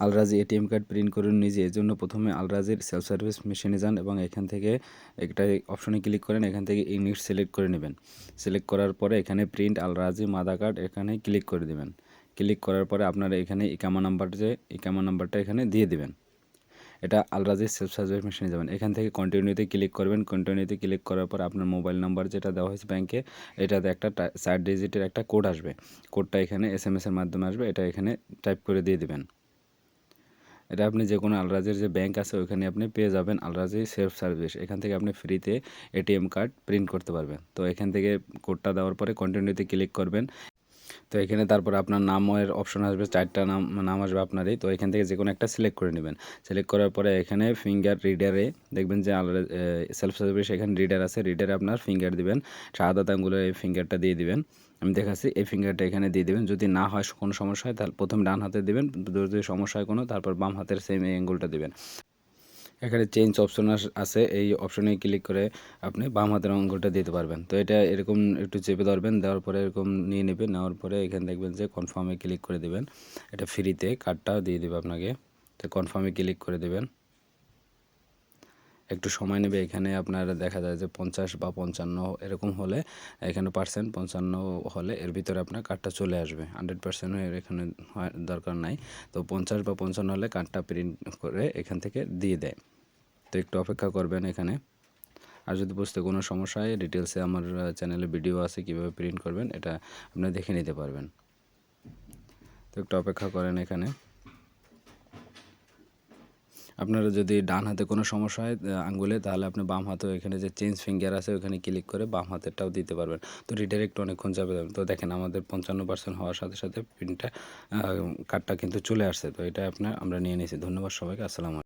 Al-Rajhi ATM card print করুন নিজে। এর জন্য প্রথমে আলরাজির সেলফ সার্ভিস মেশিনে যান এবং এখান থেকে একটা অপশনে ক্লিক করেন, এখান থেকে ইউনিট সিলেক্ট করে নেবেন। সিলেক্ট করার পরে এখানে প্রিন্ট আলরাজি মাদা কার্ড এখানে ক্লিক করে দেবেন। ক্লিক করার পরে আপনারা এখানে ইকামা নাম্বার যে, ইকামা নাম্বারটা এখানে দিয়ে দেবেন। এটা আলরাজির সেলফ সার্ভিস মেশিনে যাবেন। এখান থেকে কন্টিনিউতে ক্লিক করবেন। কন্টিনিউতে ক্লিক করার পর আপনার মোবাইল নাম্বার যেটা দেওয়া হয়েছে ব্যাংকে এটাতে একটা চার ডিজিটের একটা কোড আসবে। কোডটা এখানে এস এম এসের মাধ্যমে আসবে। এটা এখানে টাইপ করে দিয়ে দিবেন। এটা আপনি যে কোনো আলরাজের যে ব্যাংক আছে, ওইখানে আপনি পেয়ে যাবেন আলরাজি সেলফ সার্ভিস এখান থেকে আপনি ফ্রিতে এটিএম কার্ড প্রিন্ট করতে পারবেন। তো এখান থেকে কোডটা দেওয়ার পরে কন্টিনিউতে ক্লিক করবেন। তো এখানে তারপর আপনার নামের অপশন আসবে, চারটা নাম নাম আসবে আপনারই। তো এখান থেকে যে কোনো একটা সিলেক্ট করে নেবেন। সিলেক্ট করার পরে এখানে ফিঙ্গার রিডারে দেখবেন যে আলাদা সেলফ সার্ভিস এখানে রিডার আছে। রিডারে আপনার ফিঙ্গার দিবেন। সাদা আঙ্গুলের এই ফিঙ্গারটা দিয়ে দিবেন। আমি দেখাচ্ছি, এই ফিঙ্গারটা এখানে দিয়ে দিবেন। যদি না হয় কোনো সমস্যা হয়, তাহলে প্রথম ডান হাতে দিবেন। যদি সমস্যা হয় কোনো, তারপর বাম হাতের সেম এই আঙ্গুলটা দিবেন। এখানে চেঞ্জ অপশন আছে। এই অপশনে ক্লিক করে আপনি বাম হাতের আঙুলটা দিতে পারবেন। তো এটা এরকম একটু চেপে ধরবেন, দেওয়ার পরে এরকম নিয়ে নেবেন। নেওয়ার পরে এখানে দেখবেন যে কনফার্মে ক্লিক করে দেবেন। এটা ফ্রিতে কার্ডটা দিয়ে দেবে আপনাকে। তো কনফার্মে ক্লিক করে দেবেন। একটু সময় নেবে, এখানে আপনার দেখা যায় যে পঞ্চাশ বা পঞ্চান্ন এরকম হলে, এখানে পার্সেন্ট পঞ্চান্ন হলে এর ভিতরে আপনার কার্ডটা চলে আসবে। হান্ড্রেড পার্সেন্ট এখানে হয়- দরকার নাই। তো পঞ্চাশ বা পঞ্চান্ন হলে কার্ডটা প্রিন্ট করে এখান থেকে দিয়ে দেয়। তো একটু অপেক্ষা করবেন এখানে। আর যদি বুঝতে কোনো সমস্যা হয় ডিটেলসে আমার চ্যানেলে ভিডিও আছে, কীভাবে প্রিন্ট করবেন, এটা আপনি দেখে নিতে পারবেন। তো একটু অপেক্ষা করেন এখানে। আপনারা যদি ডান হাতে কোনো সমস্যা হয় আঙ্গুলে, তাহলে আপনি বাম হাতেও এখানে যে চেঞ্জ ফিঙ্গার আছে, ওখানে ক্লিক করে বাম হাতেরটাও দিতে পারবেন। তো রিডাইরেক্ট অনেকক্ষণ যাবে। তো দেখেন আমাদের পঞ্চান্ন পার্সেন্ট হওয়ার সাথে সাথে প্রিন্টটা কার্ডটা কিন্তু চলে আসছে। তো এটা আপনার, আমরা নিয়ে নিয়েছি। ধন্যবাদ সবাইকে। আসসালামু